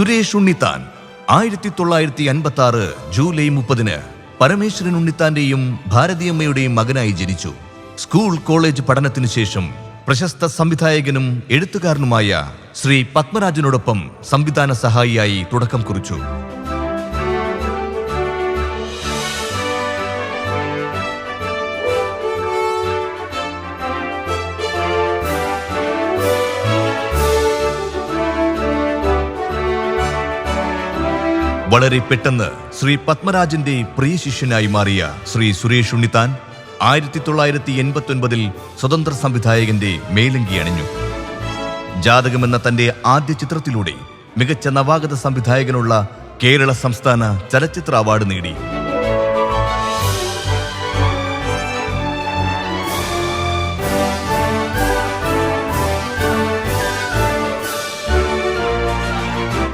സുരേഷ് ഉണ്ണിത്താൻ. ആയിരത്തി തൊള്ളായിരത്തി അൻപത്തി ആറ് ജൂലൈ മുപ്പതിന് പരമേശ്വരൻ ഉണ്ണിത്താന്റെയും ഭാരതിയമ്മയുടെയും മകനായി ജനിച്ചു. സ്കൂൾ കോളേജ് പഠനത്തിനു ശേഷം പ്രശസ്ത സംവിധായകനും എഴുത്തുകാരനുമായ ശ്രീ പത്മരാജനോടൊപ്പം സംവിധാന സഹായിയായി തുടക്കം കുറിച്ചു. വളരെ പെട്ടെന്ന് ശ്രീ പത്മരാജന്റെ പ്രിയ ശിഷ്യനായി മാറിയ ശ്രീ സുരേഷ് ഉണ്ണിത്താൻ ആയിരത്തി തൊള്ളായിരത്തി എൺപത്തി സ്വതന്ത്ര സംവിധായകന്റെ മേലങ്കി അണിഞ്ഞു. ജാതകമെന്ന തന്റെ ആദ്യ ചിത്രത്തിലൂടെ മികച്ച നവാഗത സംവിധായകനുള്ള കേരള സംസ്ഥാന ചലച്ചിത്ര അവാർഡ് നേടി.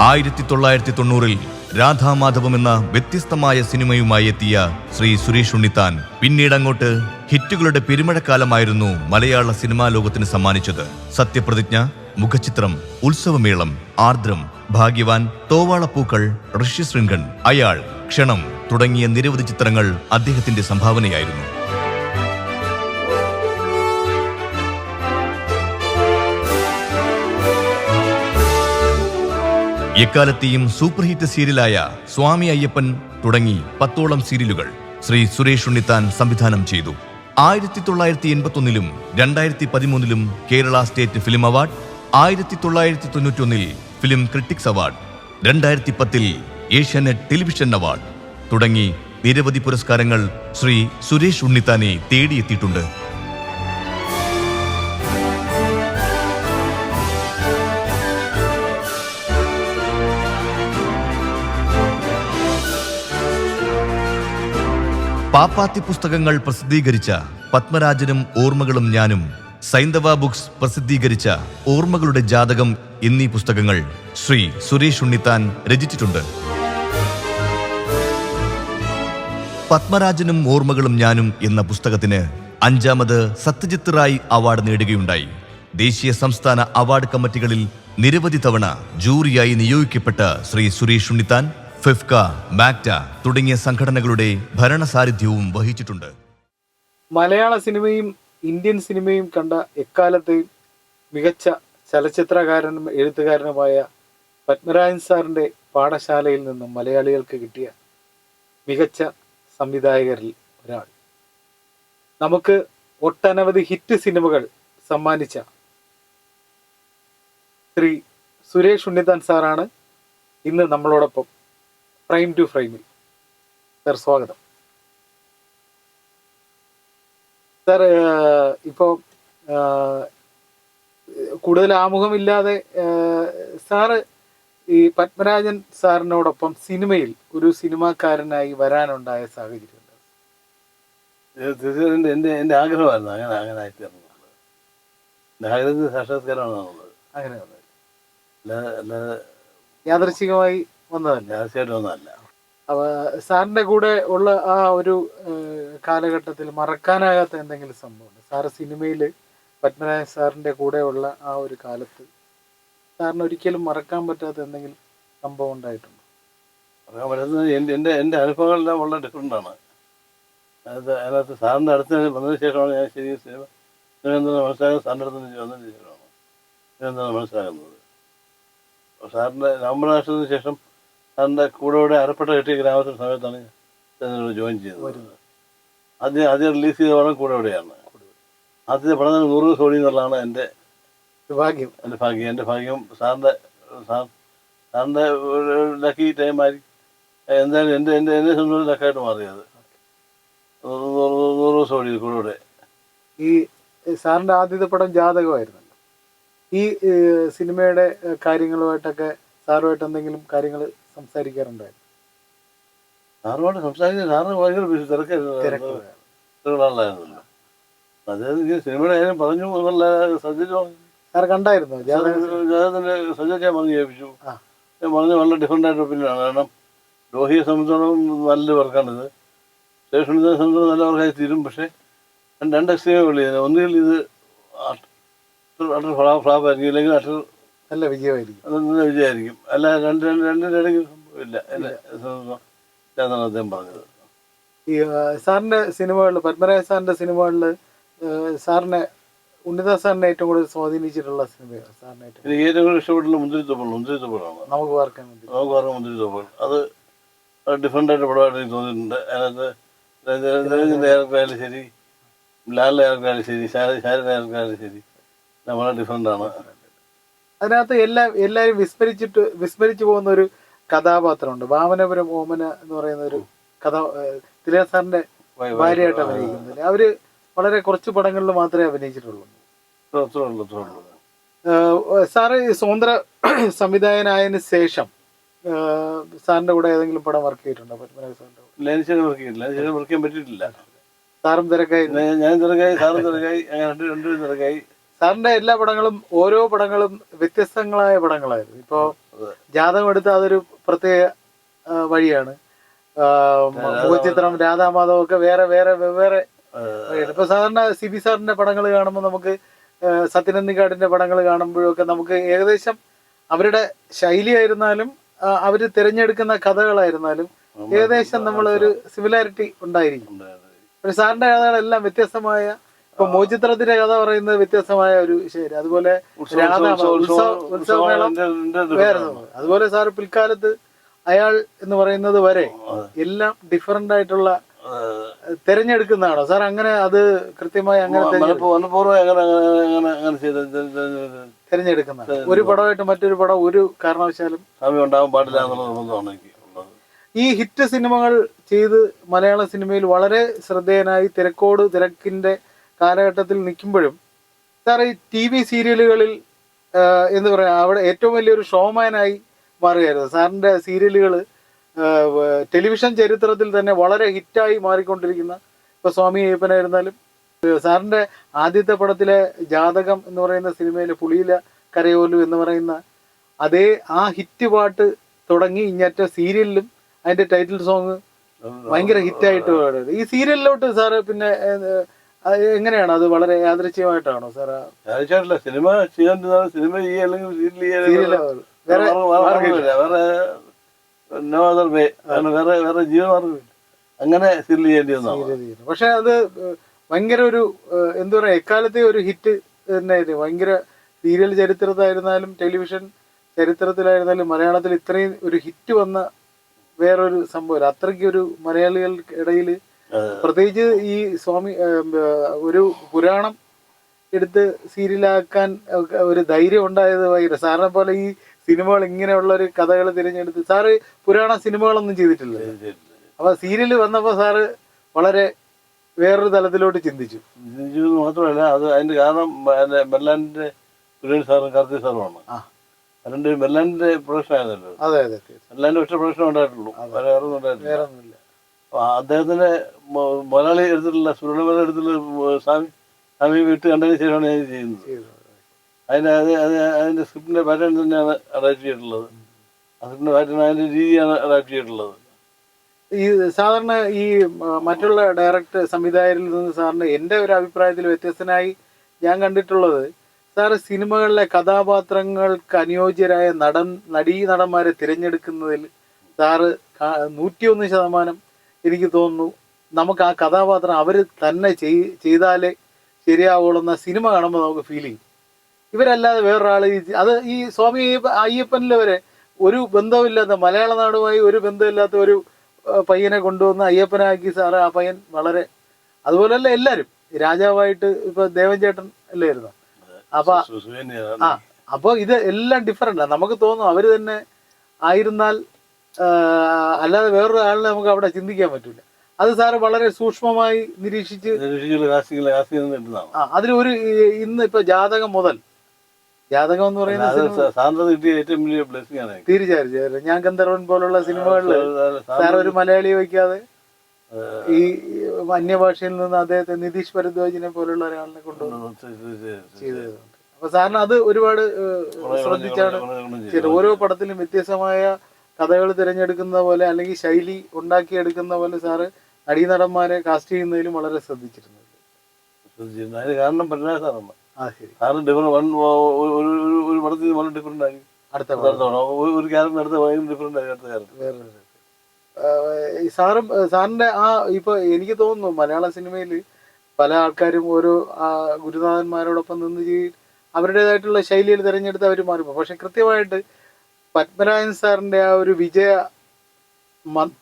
ആയിരത്തി തൊള്ളായിരത്തി തൊണ്ണൂറിൽ രാധാമാധവം എന്ന വ്യത്യസ്തമായ സിനിമയുമായി എത്തിയ ശ്രീ സുരേഷ് ഉണ്ണിത്താൻ പിന്നീട് അങ്ങോട്ട് ഹിറ്റുകളുടെ പെരുമഴക്കാലമായിരുന്നു മലയാള സിനിമാ ലോകത്തിന് സമ്മാനിച്ചത്. സത്യപ്രതിജ്ഞ മുഖചിത്രം ഉത്സവമേളം ആർദ്രം ഭാഗ്യവാൻ തോവാളപ്പൂക്കൾ ഋഷ്യശൃംഗൻ അയാൾ ക്ഷണം തുടങ്ങിയ നിരവധി ചിത്രങ്ങൾ അദ്ദേഹത്തിന്റെ സംഭാവനയായിരുന്നു. എക്കാലത്തെയും സൂപ്പർ ഹിറ്റ് സീരിയലായ സ്വാമി അയ്യപ്പൻ തുടങ്ങി പത്തോളം സീരിയലുകൾ ശ്രീ സുരേഷ് ഉണ്ണിത്താൻ സംവിധാനം ചെയ്തു. ആയിരത്തി തൊള്ളായിരത്തി എൺപത്തി ഒന്നിലും രണ്ടായിരത്തി പതിമൂന്നിലും കേരള സ്റ്റേറ്റ് ഫിലിം അവാർഡ് ആയിരത്തി തൊള്ളായിരത്തി തൊണ്ണൂറ്റൊന്നിൽ ഫിലിം ക്രിട്ടിക്സ് അവാർഡ് രണ്ടായിരത്തി പത്തിൽ ഏഷ്യാനെറ്റ് ടെലിവിഷൻ അവാർഡ് തുടങ്ങി നിരവധി പുരസ്കാരങ്ങൾ ശ്രീ സുരേഷ് ഉണ്ണിത്താനെ തേടിയെത്തിയിട്ടുണ്ട്. പാപ്പാത്തി പുസ്തകങ്ങൾ പ്രസിദ്ധീകരിച്ച പത്മരാജനും ഓർമ്മകളും ഞാനും സൈന്ധവ ബുക്സ് പ്രസിദ്ധീകരിച്ച ഓർമ്മകളുടെ ജാതകം എന്നീ പുസ്തകങ്ങൾ ശ്രീ സുരേഷ് ഉണ്ണിത്താൻ രചിച്ചിട്ടുണ്ട്. പത്മരാജനും ഓർമ്മകളും ഞാനും എന്ന പുസ്തകത്തിന് അഞ്ചാമത് സത്യജിത്ത് റായ് അവാർഡ് നേടുകയുണ്ടായി. ദേശീയ സംസ്ഥാന അവാർഡ് കമ്മിറ്റികളിൽ നിരവധി തവണ ജൂറിയായി നിയോഗിക്കപ്പെട്ട ശ്രീ സുരേഷ് ഉണ്ണിത്താൻ ഫെഫ്ക മാക്ട തുടങ്ങിയ സംഘടനകളുടെ ഭരണസാരിധ്യവും വഹിച്ചിട്ടുണ്ട്. മലയാള സിനിമയും ഇന്ത്യൻ സിനിമയും കണ്ട എക്കാലത്തെയും മികച്ച ചലച്ചിത്രകാരനും എഴുത്തുകാരനുമായ പത്മരാജൻ സാറിന്റെ പാഠശാലയിൽ നിന്നും മലയാളികൾക്ക് കിട്ടിയ മികച്ച സംവിധായകരിൽ ഒരാൾ. നമുക്ക് ഒട്ടനവധി ഹിറ്റ് സിനിമകൾ സമ്മാനിച്ച ശ്രീ സുരേഷ് ഉണ്ണിത്താൻ സാറാണ് ഇന്ന് നമ്മളോടൊപ്പം. ഫ്രെയിം ടു ഫ്രെയിമിൽ സാർ സ്വാഗതം. സാർ ഇപ്പോൾ ഇപ്പോ കൂടുതൽ ആമുഖമില്ലാതെ സാറ് ഈ പത്മരാജൻ സാറിനോടൊപ്പം സിനിമയിൽ ഒരു സിനിമാക്കാരനായി വരാനുണ്ടായ സാഹചര്യം തീർച്ചയായിട്ടും എന്റെ എന്റെ ആഗ്രഹമായിരുന്നു. അങ്ങനെ അങ്ങനെ ആയിത്തീർന്നത്. എന്റെ ആഗ്രഹത്തിന് സാക്ഷാത്കാരമാണ് അങ്ങനെ വന്നത്. അല്ലാതെ അല്ലാതെ ഒന്നല്ല അപ്പൊ സാറിന്റെ കൂടെ ഉള്ള ആ ഒരു കാലഘട്ടത്തിൽ മറക്കാനാകാത്ത എന്തെങ്കിലും സംഭവം സാറ് സിനിമയിൽ പത്മനാഭൻ സാറിന്റെ കൂടെ ഉള്ള ആ ഒരു കാലത്ത് സാറിന് ഒരിക്കലും മറക്കാൻ പറ്റാത്ത എന്തെങ്കിലും സംഭവം ഉണ്ടായിട്ടുണ്ടോ? എന്റെ പറ്റുന്നത് എന്റെ എന്റെ എന്റെ അനുഭവങ്ങളെല്ലാം വളരെ ഡിഫറെന്റാണ് അത് അതിനകത്ത് സാറിന്റെ അടുത്ത് വന്നതിന് ശേഷമാണ് ഞാൻ ശരി സിനിമ മനസ്സിലാകുന്നത് സാറിന്റെ അടുത്ത് വന്നതിന് ശേഷമാണ് സിനിമ മനസ്സിലാകുന്നത് സാറിന്റെ സാറിന്റെ മാസത്തിന് ശേഷം സാറിന്റെ കൂടെ കൂടെ അരപ്പെട്ട കിട്ടിയ ഗ്രാമത്തിൽ സമയത്താണ് ഞാൻ ജോയിൻ ചെയ്തത്. ആദ്യം ആദ്യം റിലീസ് ചെയ്ത പടം കൂടെ എവിടെയാണ് ആദ്യത്തെ പടം തന്നെ നൂറ് സോണി എന്നുള്ളതാണ് എന്റെ ഭാഗ്യം. എന്റെ ഭാഗ്യം. എന്റെ ഭാഗ്യം സാറിന്റെ സാർ സാറിന്റെ ഒരു ടൈം ആയി. എന്തായാലും എന്റെ എന്റെ എന്നെ സംബന്ധിച്ച് ലക്കായിട്ട് മാറിയത്. നൂറ് സോണി കൂടെ കൂടെ ഈ സാറിന്റെ ആദ്യത്തെ പടം ജാതകമായിരുന്നു ഈ സിനിമയുടെ കാര്യങ്ങളുമായിട്ടൊക്കെ സാറുമായിട്ട് എന്തെങ്കിലും കാര്യങ്ങൾ സംസാരിക്കാറുണ്ടായിരുന്നു. സാറുമായിട്ട് സംസാരിക്കാൻ സാറിന് ഭയങ്കര തിരക്കുകളായിരുന്നല്ലോ അദ്ദേഹം ഇങ്ങനെ സിനിമയുടെ കാര്യം പറഞ്ഞു എന്നുള്ള സജ്ജോ സാർ കണ്ടായിരുന്നു അദ്ദേഹത്തിന്റെ സജ്ജൊക്കെ പറഞ്ഞു ജയിപ്പിച്ചു. ഞാൻ പറഞ്ഞു വളരെ ഡിഫറെന്റ് ആയിട്ട് ഒപ്പീനിയനാണ്. കാരണം രോഹിയെ സംബന്ധിച്ചോളം നല്ല വർക്കാണിത് സ്റ്റേഷനിനെ സംബന്ധിച്ചോളം നല്ല വർക്കായി തീരും. പക്ഷേ രണ്ട് എക്സ്ട്രീമേ ഉള്ളൂ ഒന്നുകിൽ ഇത് അട്ടർ ഫ്ലാപ്പ് ആയിരിക്കും. ഇല്ലെങ്കിൽ അട്ടർ നല്ല വിജയമായിരിക്കും. അത് നല്ല വിജയമായിരിക്കും. അല്ല രണ്ട് രണ്ട് രണ്ടിന്റെ ഇടയ്ക്ക് സംഭവമില്ല എന്നെ അദ്ദേഹം പറഞ്ഞത്. ഈ ആ, സാറിന്റെ സിനിമകളിൽ പത്മരാജ സാറിന്റെ സിനിമകളിൽ സാറിനെ ഉണ്ണിത സാറിനെ ഏറ്റവും കൂടുതൽ സ്വാധീനിച്ചിട്ടുള്ള സിനിമയാണ് സാറിനെ ഏറ്റവും എനിക്ക് ഏറ്റവും കൂടുതൽ ഇഷ്ടപ്പെട്ടുള്ള മുന്തിരി മുന്തിരിത്തോപ്പാണ് നമുക്ക് വാർക്കാൻ വേണ്ടി നമുക്ക് പറഞ്ഞ മുന്തിരിത്തോപ്പാണ് അത് ഡിഫറെന്റ് ആയിട്ട് പടമായിട്ട് എനിക്ക് തോന്നിയിട്ടുണ്ട്. അതിനകത്ത് രഞ്ജിന്റെ ഏർക്കായാലും ശരി ലാലിന്റെ ഏർക്കായാലും ശരി ശാരദ ഷാരിയുടെ ഏർക്കായാലും ശരി നമ്മളെ ഡിഫറെന്റ് ആണ്. അതിനകത്ത് എല്ലാം എല്ലാവരും വിസ്മരിച്ചിട്ട് വിസ്മരിച്ചു പോകുന്ന ഒരു കഥാപാത്രമുണ്ട്. വാമനപുരം ഓമന എന്ന് പറയുന്ന ഒരു കഥ തിലേ സാറിന്റെ ഭാര്യയായിട്ട് അഭിനയിക്കുന്നില്ല അവർ വളരെ കുറച്ച് പടങ്ങളിൽ മാത്രമേ അഭിനയിച്ചിട്ടുള്ളൂ. സാറ് സ്വതന്ത്ര സംവിധായകനായതിനു ശേഷം സാറിന്റെ കൂടെ ഏതെങ്കിലും പടം വർക്ക് ചെയ്തിട്ടുണ്ടോ? പത്മനാഭ സാറിന്റെ കൂടെ? വർക്ക് ചെയ്തിട്ടില്ല. വർക്ക് ചെയ്യാൻ പറ്റിയിട്ടില്ല. സാറും തിരക്കായി ഞാൻ തിരക്കായി സാറും തിരക്കായി അങ്ങനെ രണ്ട് രണ്ടുപേരും തിരക്കായി. സാറിന്റെ എല്ലാ പടങ്ങളും ഓരോ പടങ്ങളും വ്യത്യസ്തങ്ങളായ പടങ്ങളായിരുന്നു. ഇപ്പോ. ജാതകം എടുത്ത അതൊരു പ്രത്യേക വഴിയാണ്. മുഖചിത്രം രാധാമാധവ് ഒക്കെ വേറെ വേറെ വെവ്വേറെ ഇപ്പൊ സാധാരണ സി ബി സാറിന്റെ പടങ്ങൾ കാണുമ്പോൾ നമുക്ക് സത്യനന്ദിക്കാടിന്റെ പടങ്ങൾ കാണുമ്പോഴൊക്കെ നമുക്ക് ഏകദേശം അവരുടെ ശൈലി ആയിരുന്നാലും അവർ തിരഞ്ഞെടുക്കുന്ന കഥകളായിരുന്നാലും ഏകദേശം നമ്മൾ ഒരു സിമിലാരിറ്റി ഉണ്ടായിരിക്കും. സാറിന്റെ കഥകളെല്ലാം വ്യത്യസ്തമായ ഇപ്പൊ മോചിത്രത്തിന്റെ കഥ പറയുന്നത് വ്യത്യസ്തമായ ഒരു ശരി അതുപോലെ അതുപോലെ സാർ പിൽക്കാലത്ത് അയാൾ എന്ന് പറയുന്നത് വരെ എല്ലാം ഡിഫറെന്റ് ആയിട്ടുള്ള തെരഞ്ഞെടുക്കുന്നതാണോ? സാർ അങ്ങനെ അത് കൃത്യമായി അങ്ങനെ തെരഞ്ഞെടുക്കുന്ന ഒരു പടമായിട്ട് മറ്റൊരു പടം ഒരു കാരണവശാലും സമയം ഉണ്ടാവാൻ പാടില്ല എനിക്ക് ഈ ഹിറ്റ് സിനിമകൾ ചെയ്ത് മലയാള സിനിമയിൽ വളരെ ശ്രദ്ധേയനായി തിരക്കോട് തിരക്കിന്റെ കാലഘട്ടത്തിൽ നിൽക്കുമ്പോഴും സാർ ഈ ടി വി സീരിയലുകളിൽ എന്ന് പറയാം അവിടെ ഏറ്റവും വലിയൊരു ഷോമാനായി മാറുകയായിരുന്നു. സാറിന്റെ സീരിയലുകൾ ടെലിവിഷൻ ചരിത്രത്തിൽ തന്നെ വളരെ ഹിറ്റായി മാറിക്കൊണ്ടിരിക്കുന്ന ഇപ്പോൾ സ്വാമി അയ്യപ്പനായിരുന്നാലും സാറിന്റെ ആദ്യത്തെ പടത്തിലെ ജാതകം എന്ന് പറയുന്ന സിനിമയിൽ പുളിയില കരയോലു എന്ന് പറയുന്ന അതേ ആ ഹിറ്റ് പാട്ട് തുടങ്ങി ഇങ്ങറ്റ സീരിയലിലും അതിന്റെ ടൈറ്റിൽ സോങ് ഭയങ്കര ഹിറ്റായിട്ട് ഈ സീരിയലിലോട്ട് സാറ് പിന്നെ എങ്ങനെയാണ്? അത് വളരെ യാദൃച്ഛികമായിട്ടാണോ സാർ യാതൊരു സിനിമ ചെയ്യാൻ സിനിമ ചെയ്യുക അല്ലെങ്കിൽ സീരിയൽ ചെയ്യാൻ വേറെ നോ അതർ വേ വേറെ വേറെ ജീവമാർഗമില്ല അങ്ങനെ സീരിയൽ ചെയ്യേണ്ടി വന്നു പക്ഷെ അത് ഭയങ്കര ഒരു എന്താ പറയാ എക്കാലത്തെ ഒരു ഹിറ്റ് തന്നെയായിരുന്നു. ഭയങ്കര സീരിയൽ ചരിത്രത്തിലായിരുന്നാലും ടെലിവിഷൻ ചരിത്രത്തിലായിരുന്നാലും മലയാളത്തിൽ ഇത്രയും ഒരു ഹിറ്റ് വന്ന വേറൊരു സംഭവം അത്രയ്ക്ക് ഒരു മലയാളികൾക്ക് ഇടയിൽ അതെ. പ്രത്യേകിച്ച് ഈ സ്വാമി ഒരു പുരാണം എടുത്ത് സീരിയലാക്കാൻ ഒരു ധൈര്യം ഉണ്ടായത് ഭയങ്കര സാറിനെ പോലെ ഈ സിനിമകൾ ഇങ്ങനെയുള്ള ഒരു കഥകൾ തിരഞ്ഞെടുത്ത് സാറ് പുരാണ സിനിമകളൊന്നും ചെയ്തിട്ടില്ല. അപ്പൊ സീരിയൽ വന്നപ്പോ സാറ് വളരെ വേറൊരു തലത്തിലോട്ട് ചിന്തിച്ചു. ജീവിതം മാത്രമല്ല അത് അതിന്റെ കാരണം മെല്ലാന്റെ സുരേഷ് സാറും കാർത്തിക് സാറുമാണ്. ആ. മെല്ലാന്റെ പ്രൊഡക്ഷൻ ആയിരുന്നല്ലോ. അതെ അതെ. മെല്ലാൻഡ് ഒറ്റ പ്രൊഡക്ഷൻ ഉണ്ടായിട്ടുള്ളൂ. വേറെ ഒന്നും ഉണ്ടായിട്ടില്ല. വേറെ ഒന്നുമില്ല അപ്പൊ അദ്ദേഹത്തിന്റെ മൊ- മുതലാളി എടുത്തിട്ടുള്ള എടുത്തിട്ടുള്ള സ്വാമി സ്വാമി വിട്ട് കണ്ടതിന് ശേഷമാണ് ഞാൻ ചെയ്യുന്നത്. അതിന് അത് അത് അതിന്റെ സ്ക്രിപ്റ്റിന്റെ പാറ്റേൺ തന്നെയാണ് അഡാപ്റ്റ് ചെയ്തിട്ടുള്ളത്. ആ സ്ക്രിപ്റ്റിന്റെ പാറ്റേൺ അതിന്റെ രീതിയാണ് അഡാപ്റ്റ് ചെയ്തിട്ടുള്ളത്. ഈ സാധാരണ ഈ മറ്റുള്ള ഡയറക്ടർ സംവിധായകരിൽ നിന്ന് സാറിന് എന്റെ ഒരു അഭിപ്രായത്തിൽ വ്യത്യസ്തനായി ഞാൻ കണ്ടിട്ടുള്ളത് സാറ് സിനിമകളിലെ കഥാപാത്രങ്ങൾക്ക് അനുയോജ്യരായ നടൻ നടീ നടന്മാരെ തിരഞ്ഞെടുക്കുന്നതിൽ സാറ് നൂറ്റിയൊന്ന് ശതമാനം എനിക്ക് തോന്നുന്നു നമുക്ക് ആ കഥാപാത്രം അവർ തന്നെ ചെയ് ചെയ്താലേ ശരിയാവുള്ളൂ എന്ന സിനിമ കാണുമ്പോൾ നമുക്ക് ഫീൽ ചെയ്യും. ഇവരല്ലാതെ വേറൊരാൾ അത് ഈ സ്വാമി അയ്യപ്പ അയ്യപ്പനിൽ വരെ ഒരു ബന്ധമില്ലാത്ത മലയാള നാടുമായി ഒരു ബന്ധമില്ലാത്ത ഒരു പയ്യനെ കൊണ്ടുവന്ന് അയ്യപ്പനാക്കി സാറ് ആ പയ്യൻ വളരെ അതുപോലെയല്ല എല്ലാവരും രാജാവായിട്ട് ഇപ്പൊ ദേവൻ ചേട്ടൻ അല്ലായിരുന്നു അപ്പൊ ആ അപ്പൊ ഇത് എല്ലാം ഡിഫറെന്റ് നമുക്ക് തോന്നും അവർ തന്നെ ആയിരുന്നാൽ അല്ലാതെ വേറൊരു ആളിനെ നമുക്ക് അവിടെ ചിന്തിക്കാൻ പറ്റില്ല അത് സാറ് വളരെ സൂക്ഷ്മമായി നിരീക്ഷിച്ച് അതിൽ ഒരു ഇന്ന് ഇപ്പൊ ജാതകം മുതൽ ജാതകം എന്ന് പറയുന്നത് തീർച്ചയായും ഞാൻ ഗന്ധർവൻ പോലുള്ള സിനിമകളിൽ സാർ ഒരു മലയാളി വയ്ക്കാതെ ഈ അന്യഭാഷയിൽ നിന്ന് അദ്ദേഹത്തെ നിതീഷ് ഭരദ്വാജിനെ പോലുള്ള ഒരാളിനെ കൊണ്ടുവന്ന് അപ്പൊ സാറിന് അത് ഒരുപാട് ശ്രദ്ധിച്ചാണ് ഓരോ പടത്തിലും വ്യത്യസ്തമായ കഥകൾ തിരഞ്ഞെടുക്കുന്ന പോലെ അല്ലെങ്കിൽ ശൈലി ഉണ്ടാക്കിയെടുക്കുന്ന പോലെ സാറ് നടീനടന്മാരെ കാസ്റ്റ് ചെയ്യുന്നതിലും വളരെ ശ്രദ്ധിച്ചിരുന്നു. ശ്രദ്ധിച്ചിരുന്നു. അതിന് കാരണം ആ ശരി. ഡിഫറെന്റ് വൺ ഒരു ഒരു- ഒരു പടത്തിൽ വളരെ ഡിഫറെന്റ് ആയിരിക്കും അടുത്ത ഒരു- ക്യാരക്ടർ അടുത്ത ഭയങ്കര ഡിഫറെന്റ് ആയി. അടുത്ത ക്യാരക്ടർ വേറൊരു ഈ സാറും സാറിന്റെ ആ ഇപ്പൊ എനിക്ക് തോന്നുന്നു മലയാള സിനിമയിൽ പല ആൾക്കാരും ഓരോ ഗുരുനാഥന്മാരോടൊപ്പം നിന്ന് അവരുടേതായിട്ടുള്ള ശൈലിയിൽ തിരഞ്ഞെടുത്ത് അവർ മാറിപ്പോ പക്ഷെ കൃത്യമായിട്ട് പത്മരാജൻ സാറിന്റെ ആ ഒരു വിജയ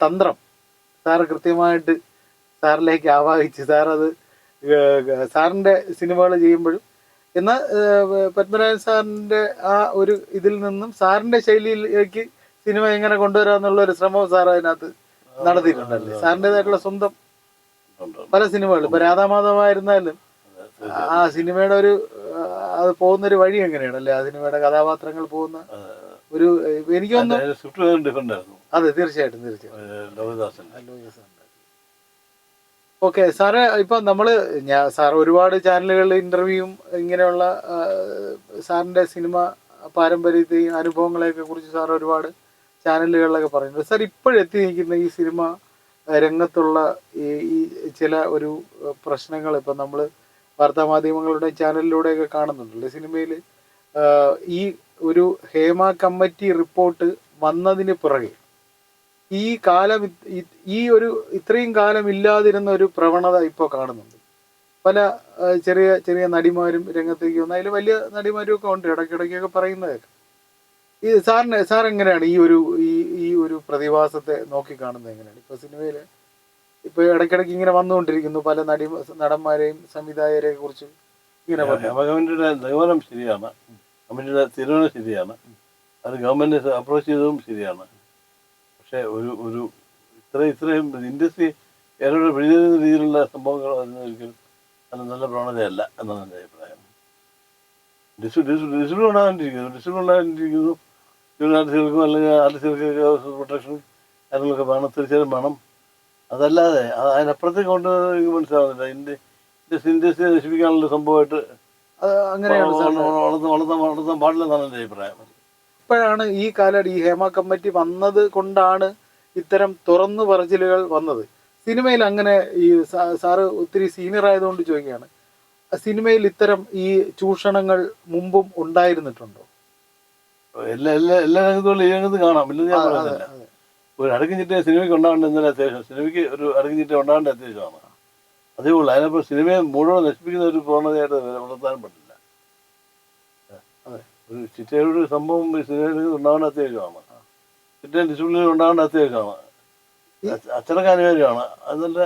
തന്ത്രം സാറ് കൃത്യമായിട്ട് സാറിലേക്ക് ആവാഹിച്ച് സാർ അത് സാറിന്റെ സിനിമകൾ ചെയ്യുമ്പോഴും എന്നാൽ പത്മരാജൻ സാറിന്റെ ആ ഒരു ഇതിൽ നിന്നും സാറിന്റെ ശൈലിയിലേക്ക് സിനിമ എങ്ങനെ കൊണ്ടുവരാന്നുള്ള ഒരു ശ്രമം സാർ അതിനകത്ത് നടത്തിയിട്ടുണ്ടല്ലേ? സാറിന്റെതായിട്ടുള്ള സ്വന്തം പല സിനിമകളും. ഇപ്പൊ രാധാമാധവമായിരുന്നാലും ആ സിനിമയുടെ ഒരു അത് പോകുന്ന ഒരു വഴി എങ്ങനെയാണല്ലേ? ആ സിനിമയുടെ കഥാപാത്രങ്ങൾ പോകുന്ന ഒരു എനിക്ക് തോന്നുന്നു അതെ തീർച്ചയായിട്ടും തീർച്ചയായിട്ടും. ഓക്കെ സാറ് ഇപ്പൊ നമ്മൾ ഞാൻ സാർ ഒരുപാട് ചാനലുകളിൽ ഇന്റർവ്യൂവും ഇങ്ങനെയുള്ള സാറിന്റെ സിനിമ പാരമ്പര്യത്തെയും അനുഭവങ്ങളെയൊക്കെ കുറിച്ച് സാർ ഒരുപാട് ചാനലുകളിലൊക്കെ പറയുന്നുണ്ട്. സാർ ഇപ്പോഴെത്തി നിൽക്കുന്ന ഈ സിനിമ രംഗത്തുള്ള ഈ ഈ ചില ഒരു പ്രശ്നങ്ങൾ ഇപ്പം നമ്മൾ വാർത്താമാധ്യമങ്ങളുടെ ചാനലിലൂടെയൊക്കെ കാണുന്നുണ്ടല്ലോ? സിനിമയിൽ ഈ ഒരു ഹേമ കമ്മിറ്റി റിപ്പോർട്ട് വന്നതിന് പുറകെ ഈ കാലം ഈ- ഒരു ഇത്രയും കാലം ഇല്ലാതിരുന്ന ഒരു പ്രവണത ഇപ്പോൾ കാണുന്നുണ്ട്. പല ചെറിയ ചെറിയ നടിമാരും രംഗത്തേക്ക് വന്ന അതിൽ വലിയ നടിമാരും ഒക്കെ ഉണ്ട് ഇടയ്ക്കിടയ്ക്കൊക്കെ പറയുന്നതൊക്കെ. ഈ സാറിന് സാർ എങ്ങനെയാണ് ഈ ഒരു ഈ ഈ ഒരു പ്രതിഭാസത്തെ നോക്കി കാണുന്നത് എങ്ങനെയാണ്? ഇപ്പോൾ സിനിമയിൽ ഇപ്പോൾ ഇടയ്ക്കിടയ്ക്ക് ഇങ്ങനെ വന്നുകൊണ്ടിരിക്കുന്നു പല നടി നടന്മാരെയും സംവിധായകരെ കുറിച്ച് ഇങ്ങനെ പറഞ്ഞു നിഗമനം ശരിയാണ്. കമ്മിറ്റിയുടെ തീരുമാനം ശരിയാണ്. അത് ഗവൺമെന്റ് അപ്രോച്ച് ചെയ്തതും ശരിയാണ്. പക്ഷെ ഒരു ഒരു ഇത്ര ഇത്രയും ഇൻഡസ്ട്രി ഏറെ പിടിച്ചിരുന്ന രീതിയിലുള്ള സംഭവങ്ങൾ അതിനൊരിക്കലും അത് നല്ല പ്രവണതയല്ല എന്നാണ് എന്റെ അഭിപ്രായം. ഡിസ് ഡിസ് ഡിസ്പ്യൂട്ട് ഉണ്ടാകാണ്ടിരിക്കുന്നു. ഡിസ്പ്യൂട്ട് ഉണ്ടാകാണ്ടിരിക്കുന്നു. ആർട്ടിസ്റ്റുകൾക്കും അല്ലെങ്കിൽ ആർട്ടിസ്റ്റുകൾക്ക് പ്രൊട്ടക്ഷൻ കാര്യങ്ങളൊക്കെ വേണം തീർച്ചയായും വേണം. അതല്ലാതെ അത് അതിനപ്പുറത്തേക്ക് കൊണ്ട് എനിക്ക് മനസ്സിലാവുന്നില്ല. ഇൻഡസ്ട്രി ഇൻഡസ്ട്രിയെ നശിപ്പിക്കാനുള്ള സംഭവമായിട്ട് അങ്ങനെയാണ് സാർ വളർത്താൻ വളർത്താൻ വളർത്താൻ പാടില്ലെന്നാണ് എന്റെ അഭിപ്രായം. ഇപ്പോഴാണ് ഈ കാലം ഈ ഹേമ കമ്മിറ്റി വന്നത് കൊണ്ടാണ് ഇത്തരം തുറന്നു പറച്ചിലുകൾ വന്നത്. സിനിമയിൽ അങ്ങനെ ഈ സാറ് ഒത്തിരി സീനിയർ ആയതുകൊണ്ട് ചോദിക്കുകയാണ്. സിനിമയിൽ ഇത്തരം ഈ ചൂഷണങ്ങൾ മുമ്പും ഉണ്ടായിരുന്നിട്ടുണ്ടോ? എല്ലാ എല്ലാ എല്ലാ രംഗത്തും ഈ രംഗത്ത് കാണാം. ഇല്ലെന്ന് ഞാൻ പറയുന്നില്ല ഒരു അടക്കിഞ്ഞിട്ട് സിനിമയ്ക്ക് ഉണ്ടാവേണ്ട എന്നാൽ അത്യാവശ്യം. സിനിമയ്ക്ക് ഒരു അടക്കിഞ്ഞിട്ട് ഉണ്ടാവേണ്ട അത്യാവശ്യമാണ്. അതേ ഉള്ളൂ. അതിനപ്പോൾ സിനിമയെ മുഴുവൻ നശിപ്പിക്കുന്ന ഒരു പ്രവണതയായിട്ട് വളർത്താൻ പറ്റില്ല. അതെ. ഒരു ചിറ്റയുടെ ഒരു സംഭവം ഈ സിനിമയിൽ ഉണ്ടാവേണ്ട അത്യാവശ്യമാണ്. ചിറ്റയും ഡിസിപ്ലിനും ഉണ്ടാവേണ്ട അത്യാവശ്യമാണ്. അച്ഛനൊക്കെ അച്ചടക്ക അനിവാര്യമാണ് അതല്ല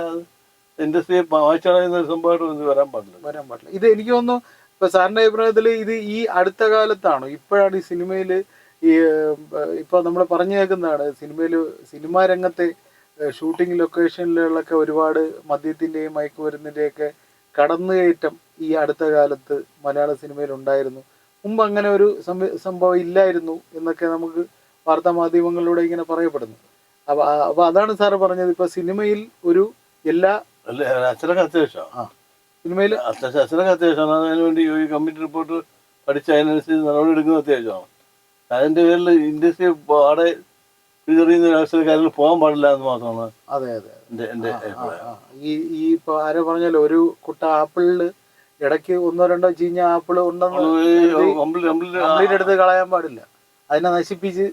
ഇൻഡസ്ട്രിയെ വായിച്ചടയുന്ന ഒരു സംഭവമായിട്ട് ഒന്നും വരാൻ പാടില്ല. വരാൻ പാടില്ല. ഇത് എനിക്ക് തോന്നുന്നു ഇപ്പൊ സാറിന്റെ അഭിപ്രായത്തിൽ ഇത് ഈ അടുത്ത കാലത്താണോ ഇപ്പോഴാണ് ഈ സിനിമയിൽ ഈ ഇപ്പൊ നമ്മൾ പറഞ്ഞു കേൾക്കുന്നതാണ് സിനിമയിൽ സിനിമാ രംഗത്തെ ഷൂട്ടിംഗ് ലൊക്കേഷനിലുള്ളൊക്കെ ഒരുപാട് മദ്യത്തിന്റെയും മയക്കുമരുന്നിന്റെയൊക്കെ കടന്നുകയറ്റം ഈ അടുത്ത കാലത്ത് മലയാള സിനിമയിൽ ഉണ്ടായിരുന്നു. മുമ്പ് അങ്ങനെ ഒരു സംഭവം ഇല്ലായിരുന്നു എന്നൊക്കെ നമുക്ക് വാർത്താ മാധ്യമങ്ങളിലൂടെ ഇങ്ങനെ പറയപ്പെടുന്നു. അപ്പൊ അപ്പൊ അതാണ് സാറ് പറഞ്ഞത്. ഇപ്പൊ സിനിമയിൽ ഒരു എല്ലാ അച്ഛനൊക്കെ അത്യാവശ്യം. സിനിമയിൽ അത്യാവശ്യം അച്ഛനൊക്കെ അത്യാവശ്യമാണ് അതിനുവേണ്ടി ഈ കമ്മിറ്റി റിപ്പോർട്ട് പഠിച്ച് അതിനനുസരിച്ച് നടപടി എടുക്കുന്നത് അത്യാവശ്യമാണ്. അതിന്റെ പേരിൽ ഇൻഡസ്ട്രി പാടെ പിന്തുടരുന്ന രാഷ്ട്രീയക്കാരിൽ പോകാൻ പാടില്ല എന്ന് മാത്രമാണ് അതെ അതെ എന്റെ എന്റെ അഭിപ്രായം. ഈ ഈ ഇപ്പൊ ആരോ പറഞ്ഞല്ലോ ഒരു കുട്ട ആപ്പിളിൽ ഇടയ്ക്ക് ഒന്നോ രണ്ടോ ചീഞ്ഞ ആപ്പിൾ ഉണ്ടെന്ന് കംപ്ലീറ്റ് എടുത്ത് കളയാൻ പാടില്ല. അതിനെ നശിപ്പിച്ച്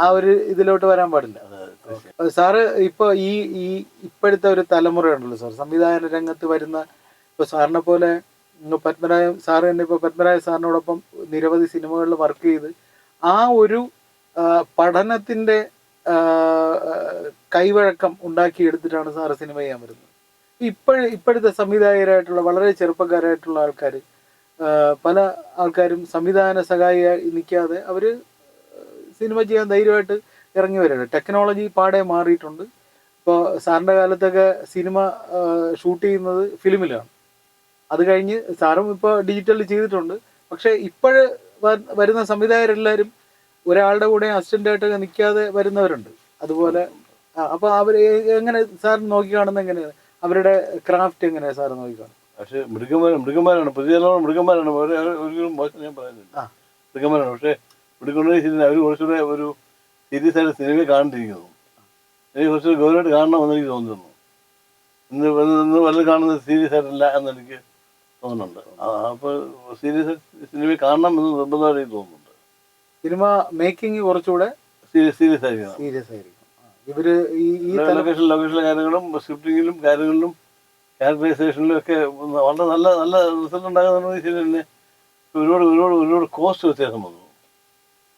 ആ ഒരു ഇതിലോട്ട് വരാൻ പാടില്ല. സാറ് ഇപ്പൊ ഈ ഈ ഇപ്പോഴത്തെ ഒരു തലമുറ ഉണ്ടല്ലോ സാർ. സംവിധാന രംഗത്ത് വരുന്ന ഇപ്പൊ സാറിനെ പോലെ ഇങ്ങ് പത്മനാഭ സാറ് തന്നെ ഇപ്പൊ പത്മരായ സാറിനോടൊപ്പം നിരവധി സിനിമകളിൽ വർക്ക് ചെയ്ത് ആ ഒരു പഠനത്തിന്റെ കൈവഴക്കം ഉണ്ടാക്കിയെടുത്തിട്ടാണ് സാറ് സിനിമ ചെയ്യാൻ വരുന്നത്. ഇപ്പോഴ ഇപ്പോഴത്തെ സംവിധായകരായിട്ടുള്ള വളരെ ചെറുപ്പക്കാരായിട്ടുള്ള ആൾക്കാർ പല ആൾക്കാരും സംവിധാന സഹായിയായി നിൽക്കാതെ അവർ സിനിമ ചെയ്യാൻ ധൈര്യമായിട്ട് ഇറങ്ങി വരുന്നുണ്ട് ടെക്നോളജി പാടെ മാറിയിട്ടുണ്ട്. ഇപ്പോൾ സാറിന്റെ കാലത്തൊക്കെ സിനിമ ഷൂട്ട് ചെയ്യുന്നത് ഫിലിമിലാണ്. അത് കഴിഞ്ഞ് സാറും ഇപ്പോൾ ഡിജിറ്റലിൽ ചെയ്തിട്ടുണ്ട്. പക്ഷേ ഇപ്പോഴ് വരുന്ന സംവിധായകരെല്ലാവരും ഒരാളുടെ കൂടെ അസിസ്റ്റന്റായിട്ട് നിൽക്കാതെ വരുന്നവരുണ്ട്. അതുപോലെ അപ്പൊ അവർ എങ്ങനെ സാർ നോക്കി കാണുന്നത് എങ്ങനെയാണ്? അവരുടെ ക്രാഫ്റ്റ് എങ്ങനെയാണ് സാർ നോക്കി പക്ഷേ പക്ഷെ മൃഗമാരാണ് മൃഗന്മാരാണ് പുതിയ മൃഗമാരാണ് മൃഗന്മാരാണ് അവർ ഒരിക്കലും മോശം ഞാൻ പറയുന്നില്ല. മൃഗമാരാണ് മൃഗന്മാരാണ് പക്ഷെ മൃഗങ്ങളെ ശരി അവർ കുറച്ചുകൂടെ ഒരു സീരിയസ് ആയിട്ട് സിനിമയെ കാണിട്ടിരിക്കുന്നു എനിക്ക് കുറച്ചുകൂടെ ഗൗരവമായിട്ട് കാണണമെന്ന് എനിക്ക് തോന്നുന്നു. ഇന്ന് വന്ന് ഇന്ന് വല്ലതും കാണുന്നത് സീരിയസ് ആയിട്ടല്ല എന്നെനിക്ക് തോന്നുന്നുണ്ട്. അപ്പോൾ സീരിയസ് സിനിമ കാണണം എന്ന് നിർബന്ധമായിട്ട് എനിക്ക് തോന്നുന്നുണ്ട് സിനിമ മേക്കിംഗ് കുറച്ചുകൂടെ സീരിയസ് ആയിരിക്കും സീരിയസ് ആയിരിക്കും ഇവർ ഈ ഈ ലൊക്കേഷൻ ലൊക്കേഷനിലെ കാര്യങ്ങളും സ്ക്രിപ്റ്റിങ്ങിലും കാര്യങ്ങളിലും ക്യാരക്ടറൈസേഷനിലും ഒക്കെ വളരെ നല്ല നല്ല റിസൾട്ട് ഉണ്ടാകുന്ന തന്നെ ഒരുപാട് ഒരുപാട് ഒരുപാട് കോസ്റ്റ് വ്യത്യാസം വന്നു.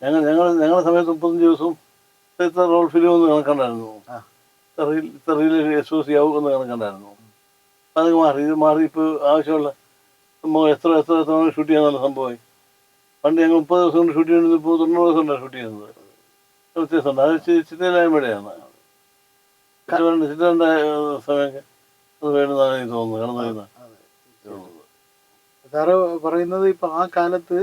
ഞങ്ങൾ ഞങ്ങൾ ഞങ്ങളുടെ സമയത്ത് മുപ്പത്തഞ്ച് ദിവസവും ഇത്ര റോൾ ഫിലിം ഒന്ന് കണക്കുണ്ടായിരുന്നു. ഇത്ര റീൽ എക്സ്പോസ് ആവും എന്ന് കണക്കുണ്ടായിരുന്നു. അത് മാറി ഇത് മാറി ഇപ്പോൾ ആവശ്യമുള്ള സംഭവം എത്ര എത്ര എത്ര ഷൂട്ട് ചെയ്യാൻ ചെയ്യാന്നുള്ള സംഭവമായി. പണ്ട് ഞങ്ങൾ മുപ്പത് ദിവസം കൊണ്ട് ഷൂട്ട് ചെയ്യുന്നത് ഇപ്പോൾ തൊണ്ണൂറ് ദിവസം കൊണ്ടാണ് ഷൂട്ട് ചെയ്യുന്നത്. വ്യത്യാസമുണ്ട് അത് ചിത്രയിലായ്മയുടെയാണ് ചിത്രേണ്ട സമയമൊക്കെ അത് വേണമെന്നാണ് എനിക്ക് തോന്നുന്നത്. കടന്നു സാറ് പറയുന്നത് ഇപ്പൊ ആ കാലത്ത്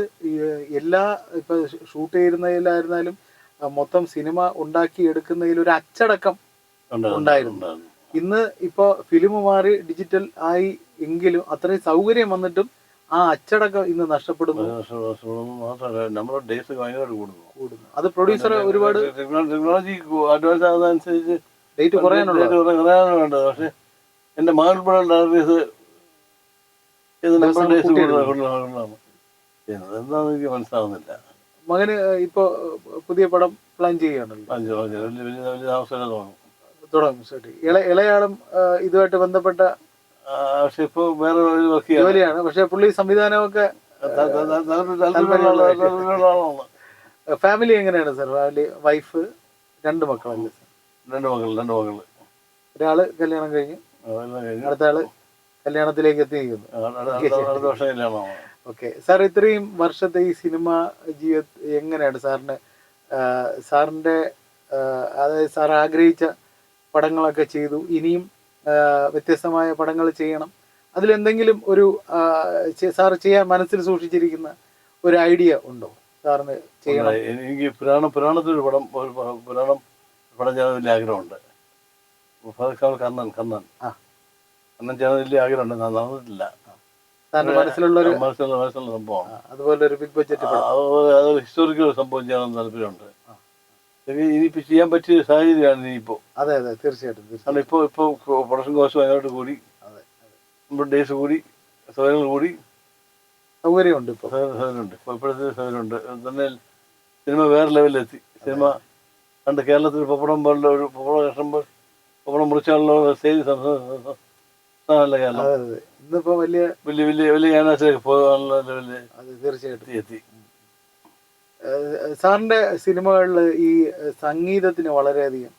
എല്ലാ ഇപ്പൊ ഷൂട്ട് ചെയ്യുന്നതിലായിരുന്നാലും മൊത്തം സിനിമ ഉണ്ടാക്കി എടുക്കുന്നതിൽ ഒരു അച്ചടക്കം ഉണ്ടായിരുന്നു. ഇന്ന് ഇപ്പൊ ഫിലിം മാറി ഡിജിറ്റൽ ആയി എങ്കിലും അത്രയും സൗകര്യം വന്നിട്ടും ആ അച്ചടക്കം ഇന്ന് നഷ്ടപ്പെടുന്നു. മാത്രമല്ല നമ്മുടെ ഡേസ് ഭയങ്കരമായിട്ട് കൂടുന്നു. കൂടുന്നു. അത് പ്രൊഡ്യൂസർ ഒരുപാട് ടെക്നോളജി അഡ്വാൻസ് ആകുന്നതനുസരിച്ച് ഡേറ്റ് കുറയാനുള്ള കുറയാനാണ് വേണ്ടത് പക്ഷെ എന്റെ മകൾ ഇപ്പോൾ ഡയറീസ് ഇത് നമ്മുടെ കൂട്ടിയിടുന്നു. കൂടുതലാണ് എന്താണെന്ന് എനിക്ക് മനസ്സിലാവുന്നില്ല. മകന് ഇപ്പൊ പുതിയ പടം പ്ലാൻ ചെയ്യുകയാണല്ലോ. തുടങ്ങും ഇളയാളും ഇതുമായിട്ട് ബന്ധപ്പെട്ട പക്ഷെ ഇപ്പൊ വേറെ വർക്ക് ജോലിയാണ്. പക്ഷെ പുള്ളി സംവിധാനമൊക്കെ ഫാമിലി എങ്ങനെയാണ് സാർ? ഫാമിലി വൈഫ് രണ്ട് മക്കളല്ലേ സാർ? രണ്ട് മക്കൾ രണ്ട് മക്കൾ ഒരാൾ കല്യാണം കഴിഞ്ഞു അടുത്ത ആൾ കല്യാണത്തിലേക്ക് എത്തിയിരിക്കുന്നു. അടുത്ത- വർഷം കല്യാണമാണ്. ഓക്കെ. സാർ ഇത്രയും വർഷത്തെ ഈ സിനിമ ജീവിത എങ്ങനെയാണ് സാറിന് സാറിന്റെ സാറിന്റെ അതായത് സാർ ആഗ്രഹിച്ച പടങ്ങളൊക്കെ ചെയ്തു ഇനിയും വ്യത്യസ്തമായ പടങ്ങൾ ചെയ്യണം. അതിലെന്തെങ്കിലും ഒരു സാർ ചെയ്യാൻ മനസ്സിൽ സൂക്ഷിച്ചിരിക്കുന്ന ഒരു ഐഡിയ ഉണ്ടോ? സാറിന് ചെയ്യണം. എനിക്ക് പുരാണം പുരാണത്തിലൊരു പടം ഒരു പുരാണം പടം ചെയ്യാൻ വലിയ ആഗ്രഹമുണ്ട്. കണ്ണൻ കണ്ണൻ. കണ്ണൻ ചെയ്യാൻ വലിയ ആഗ്രഹമുണ്ട്. ഞാൻ നടന്നിട്ടില്ല മനസ്സിലുള്ള മനസ്സിലുള്ള മനസ്സിലുള്ള സംഭവമാണ് അതുപോലെ ഒരു ബിഗ് ബഡ്ജറ്റ് അതുപോലെ ഹിസ്റ്റോറിക്കൽ സംഭവം ചെയ്യാൻ താല്പര്യമുണ്ട്. ഇനിയിപ്പോൾ ചെയ്യാൻ പറ്റിയ സാഹചര്യമാണ് ഇനിയിപ്പോ അതെ അതെ തീർച്ചയായിട്ടും കാരണം ഇപ്പൊ ഇപ്പോൾ ഇപ്പോൾ പ്രൊഡക്ഷൻ കോസ്റ്റ് അതിനോട് കൂടി നമ്മുടെ ഡേയ്സ് കൂടി സൗകര്യങ്ങൾ കൂടി. സൗകര്യമുണ്ട് ഇപ്പൊ. സൗകര്യമുണ്ട്. ഇപ്പോൾ ഇപ്പോഴത്തെ സൗകര്യമുണ്ട്. തന്നെ സിനിമ വേറെ ലെവലിലെത്തി. സിനിമ പണ്ട് കേരളത്തിൽ പപ്പടം പോലുള്ള ഒരു പപ്പടം കഷ്ടം പപ്പടം മുറിച്ചാലുള്ള സ്റ്റേജ് സംസ്ഥാനമല്ല കേരളം. ഇന്നിപ്പോ വലിയ വലിയ വലിയ വലിയ ക്യാൻവാസിലേക്ക് പോകാനുള്ള ലെവലിൽ തീർച്ചയായിട്ടും. എത്തി. സാറിന്റെ സിനിമകളിൽ ഈ സംഗീതത്തിന് വളരെയധികം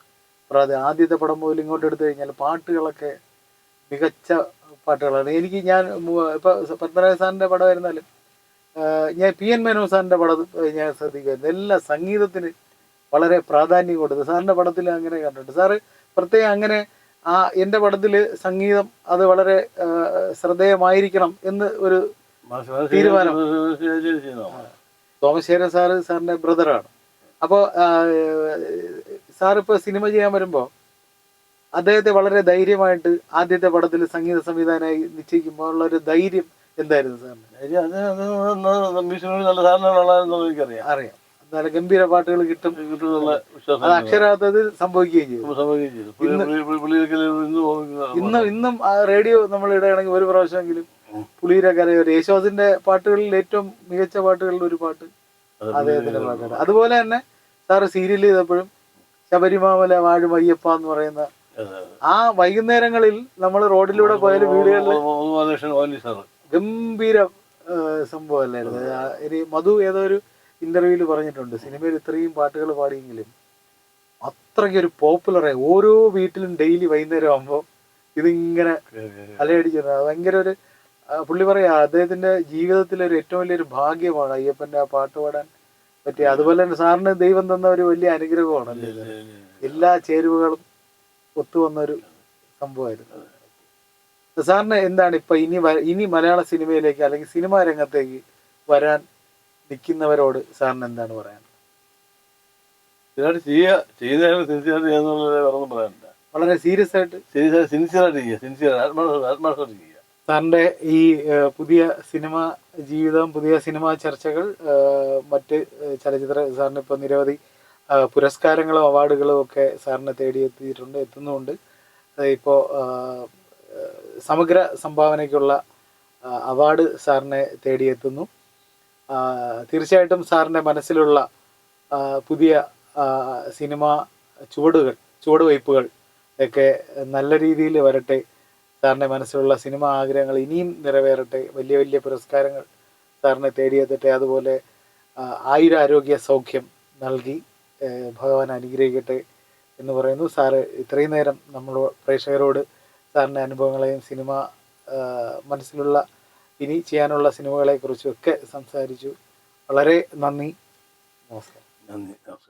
പ്രാധാന്യം ആദ്യത്തെ പടം മുതൽ ഇങ്ങോട്ട് എടുത്തു കഴിഞ്ഞാൽ പാട്ടുകളൊക്കെ മികച്ച പാട്ടുകളാണ് എനിക്ക് ഞാൻ ഇപ്പൊ പത്മനാഭ സാറിന്റെ പടം ആയിരുന്നാലും ഞാൻ പി എൻ മേനോ സാറിന്റെ പടം ഞാൻ ശ്രദ്ധിക്കുമായിരുന്നു എല്ലാ സംഗീതത്തിന് വളരെ പ്രാധാന്യം കൊടുത്തു സാറിന്റെ പടത്തിൽ അങ്ങനെ കണ്ടിട്ടുണ്ട് സാറ് പ്രത്യേകം അങ്ങനെ ആ എന്റെ പടത്തിൽ സംഗീതം അത് വളരെ ശ്രദ്ധേയമായിരിക്കണം എന്ന് ഒരു തീരുമാനം. ശരി ചെയ്യുന്നതാണ് തോമശ്ശേരൻ സാറ് സാറിന്റെ ബ്രദറാണ്. അപ്പോൾ സാർ ഇപ്പോൾ സിനിമ ചെയ്യാൻ വരുമ്പോൾ അദ്ദേഹത്തെ വളരെ ധൈര്യമായിട്ട് ആദ്യത്തെ പടത്തിൽ സംഗീത സംവിധാനമായി നിശ്ചയിക്കുമ്പോൾ ഉള്ള ഒരു ധൈര്യം എന്തായിരുന്നു സാറിന്? നല്ല എനിക്കറിയാം. അറിയാം. നല്ല ഗംഭീര പാട്ടുകൾ കിട്ടും. കിട്ടുന്നുള്ള അത് അക്ഷരാർത്ഥത്തിൽ സംഭവിക്കുകയും ചെയ്തു. സംഭവിക്കുകയും ചെയ്തു. പുള്ളി- പുള്ളി- പുള്ളി- ഇന്നും ഇന്നും റേഡിയോ നമ്മൾ ഇടുകയാണെങ്കിൽ ഒരു പ്രാവശ്യമെങ്കിലും പുളിയുടെ യേശുദാസിന്റെ പാട്ടുകളിൽ ഏറ്റവും മികച്ച പാട്ടുകളിൽ ഒരു പാട്ട്. അദ്ദേഹത്തിന്റെ പാട്ടാണ്. അതുപോലെ തന്നെ സാറ് സീരിയൽ ചെയ്തപ്പോഴും ശബരിമാമല വാഴും അയ്യപ്പ എന്ന് പറയുന്ന. ആ വൈകുന്നേരങ്ങളിൽ നമ്മൾ റോഡിലൂടെ പോയാലും വീടുകളിൽ ഗംഭീര സംഭവം അല്ലായിരുന്നു ഇനി മധു ഏതോ ഒരു ഇന്റർവ്യൂവിൽ പറഞ്ഞിട്ടുണ്ട്. സിനിമയിൽ ഇത്രയും പാട്ടുകൾ പാടിയെങ്കിലും അത്രയ്ക്ക് ഒരു പോപ്പുലറായി ഓരോ വീട്ടിലും ഡെയിലി വൈകുന്നേരം ആകുമ്പോൾ ഇതിങ്ങനെ അലയടിച്ചത് ഭയങ്കര ഒരു പുള്ളി പറയാ അദ്ദേഹത്തിന്റെ ജീവിതത്തിലെ ഒരു ഏറ്റവും വലിയൊരു ഭാഗ്യമാണ് അയ്യപ്പന്റെ ആ പാട്ട് പാടാൻ. പറ്റിയ അതുപോലെ തന്നെ സാറിന് ദൈവം തന്ന ഒരു വലിയ അനുഗ്രഹമാണല്ലേ ഇത്. എല്ലാ ചേരുവകളും ഒത്തുവന്ന ഒരു സംഭവമായിരുന്നു. സാറിന് എന്താണ് ഇപ്പൊ ഇനി ഇനി മലയാള സിനിമയിലേക്ക് അല്ലെങ്കിൽ സിനിമാ രംഗത്തേക്ക് വരാൻ നിൽക്കുന്നവരോട് സാറിന് എന്താണ് പറയാൻ? വളരെ സീരിയസ് ആയിട്ട്? സിൻസിയർ ആയിട്ട് ചെയ്യുക സിൻസിയർ ആത്മാർത്ഥ ആത്മാർത്ഥമായിട്ട് ചെയ്യുക സാറിന്റെ ഈ പുതിയ സിനിമ ജീവിതം പുതിയ സിനിമാ ചർച്ചകൾ മറ്റ് ചലച്ചിത്ര സാറിന് ഇപ്പോൾ നിരവധി പുരസ്കാരങ്ങളും അവാർഡുകളും ഒക്കെ സാറിനെ തേടിയെത്തിയിട്ടുണ്ട് എത്തുന്നുമുണ്ട്. ഇപ്പോൾ സമഗ്ര സംഭാവനയ്ക്കുള്ള അവാർഡ് സാറിനെ തേടിയെത്തുന്നു. തീർച്ചയായിട്ടും സാറിന്റെ മനസ്സിലുള്ള പുതിയ സിനിമ ചുവടുകൾ ചുവടുവയ്പ്പുകൾ ഒക്കെ നല്ല രീതിയിൽ വരട്ടെ സാറിന്റെ മനസ്സിലുള്ള സിനിമ ആഗ്രഹങ്ങൾ ഇനിയും നിറവേറട്ടെ. വലിയ വലിയ പുരസ്കാരങ്ങൾ സാറിനെ തേടിയെത്തട്ടെ അതുപോലെ ആയിരം ആയുരാരോഗ്യ സൗഖ്യം നൽകി ഭഗവാൻ അനുഗ്രഹിക്കട്ടെ എന്ന് പറയുന്നു. സാറ് ഇത്രയും നേരം നമ്മൾ പ്രേക്ഷകരോട് സാറിന്റെ അനുഭവങ്ങളെയും സിനിമ മനസ്സിലുള്ള ഇനി ചെയ്യാനുള്ള സിനിമകളെക്കുറിച്ചും ഒക്കെ സംസാരിച്ചു. വളരെ നന്ദി. നമസ്കാരം. നന്ദി. നമസ്കാരം